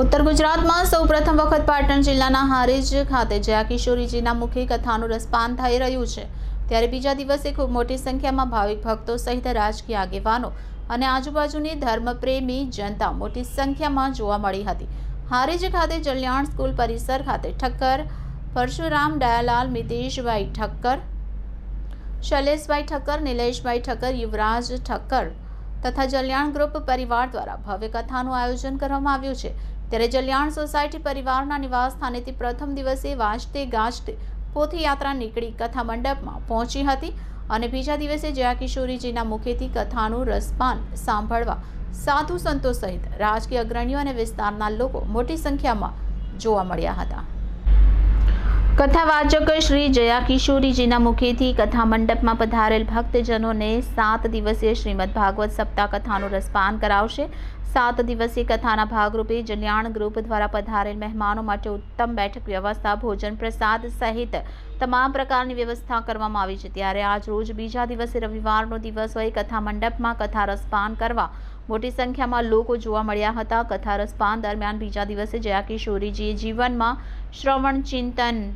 ઉત્તર ગુજરાતમાં સૌ પ્રથમ વખત પાટણ જિલ્લાના હારેજ ખાતે જયા કિશોરીજીના મુખે કથાનું રસપાન થઈ રહ્યું છે. ત્યારે બીજા દિવસે ખૂબ મોટી સંખ્યામાં ભાવિક ભક્તો સહિત રાજકીય આગેવાનો અને આજુબાજુની ધર્મપ્રેમી જનતા મોટી સંખ્યામાં જોવા મળી હતી. હારેજ ખાતે જલ્યાણ સ્કૂલ પરિસર ખાતે ઠક્કર, પરશુરામ દયાલાલ, મિતેશભાઈ ઠક્કર, શૈલેષભાઈ ઠક્કર, નિલેશભાઈ ઠક્કર, યુવરાજ ઠક્કર તથા જલ્યાણ ગ્રુપ પરિવાર દ્વારા ભવ્ય કથાનું આયોજન કરવામાં આવ્યું છે. ત્યારે જલ્યાણ સોસાયટી પરિવારના નિવાસ સ્થાનેથી પ્રથમ દિવસે વાજતે ગાજતે પોથીયાત્રા નીકળી કથા મંડપમાં પહોંચી હતી અને બીજા દિવસે જયા કિશોરીજીના મુખેથી કથાનું રસપાન સાંભળવા સાધુ સંતો સહિત રાજકીય અગ્રણીઓ અને વિસ્તારના લોકો મોટી સંખ્યામાં જોવા મળ્યા હતા. કથાવાચક શ્રી જયા કિશોરીજીના મુખેથી કથા મંડપમાં પધારેલ ભક્તજનોને સાત દિવસીય શ્રીમદ ભાગવત સપ્તાહ કથાનું રસપાન કરાવશે. સાત દિવસીય કથાના ભાગરૂપે જલ્યાણ ગ્રુપ દ્વારા પધારેલ મહેમાનો માટે ઉત્તમ બેઠક વ્યવસ્થા, ભોજન પ્રસાદ સહિત તમામ પ્રકારની વ્યવસ્થા કરવામાં આવી છે. ત્યારે આજ રોજ બીજા દિવસે રવિવારનો દિવસ હોય કથા મંડપમાં કથા રસપાન કરવા મોટી સંખ્યામાં લોકો જોવા મળ્યા હતા. કથા રસપાન દરમિયાન બીજા દિવસે જયા કિશોરીજીએ જીવનમાં શ્રવણ, ચિંતન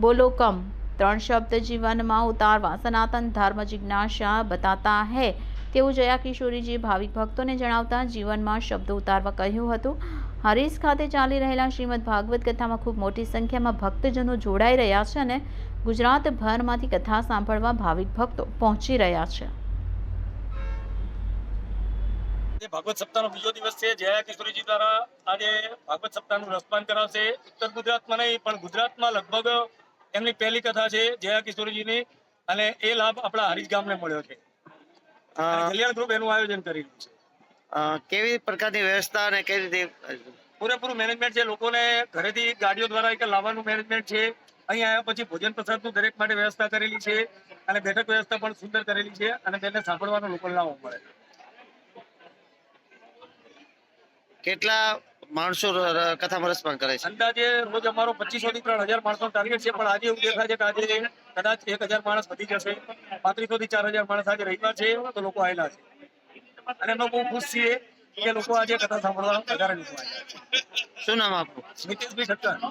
બોલોકમ ત્રણ શબ્દ જીવનમાં ઉતારવા સનાતન ધર્મ જિજ્ઞાસા બતાતા હૈ. તેવું જયા કિશોરીજી ભાવિક ભક્તોને જણાવતા જીવનમાં શબ્દો ઉતારવા કહ્યું હતું. હરીશ ખાતે ચાલી રહેલા શ્રીમદ ભાગવત કથામાં ખૂબ મોટી સંખ્યામાં ભક્તજનો જોડાઈ રહ્યા છે અને ગુજરાતભરમાંથી કથા સાંભળવા ભાવિક ભક્તો પહોંચી રહ્યા છે. ભાગવત સપ્તાહનો બીજો દિવસ છે. જયા કિશોરીજી દ્વારા આજે ભાગવત સપ્તાહનું રસપાન કરાવશે. ઉત્તર ગુજરાતમાં નહીં, પણ ગુજરાતમાં લગભગ એમની પહેલી કથા છે જયા કિશોરીજીની અને એ લાભ આપણા હરીજ ગામને મળ્યો છે. કલ્યાણ ગ્રુપ એનું આયોજન કરી રહ્યું છે. કેવી પ્રકારની વ્યવસ્થા અને કેવી રીતે પૂરેપૂરું મેનેજમેન્ટ છે લોકોને ઘરેથી ગાડીઓ દ્વારા એક લાવવાનું મેનેજમેન્ટ છે. અહીં આવ્યા પછી ભોજન પ્રસાદનું દરેક માટે વ્યવસ્થા કરેલી છે અને બેઠક વ્યવસ્થા પણ સુંદર કરેલી છે અને તેને સાંભળવાનો લોકો લાવો મળે. કેટલા માણસો કથામાં રસપાન કરે છે. અંદાજે રોજ અમારો પચીસો થી ત્રણ હજાર માણસો ટાર્ગેટ છે પણ આજે એવું દેખાય છે કે આજે કદાચ એક હજાર માણસ વધી જશે પાંત્રીસો થી ચાર હજાર માણસ આજે રવિવાર છે તો લોકો આવેલા છે. અને અમે બહુ ખુશ છીએ કે લોકો આજે કથા સાંભળવા વધારે લોકો આવ્યા શું નામ આપનું? નીતિશભાઈ ઠક્કર.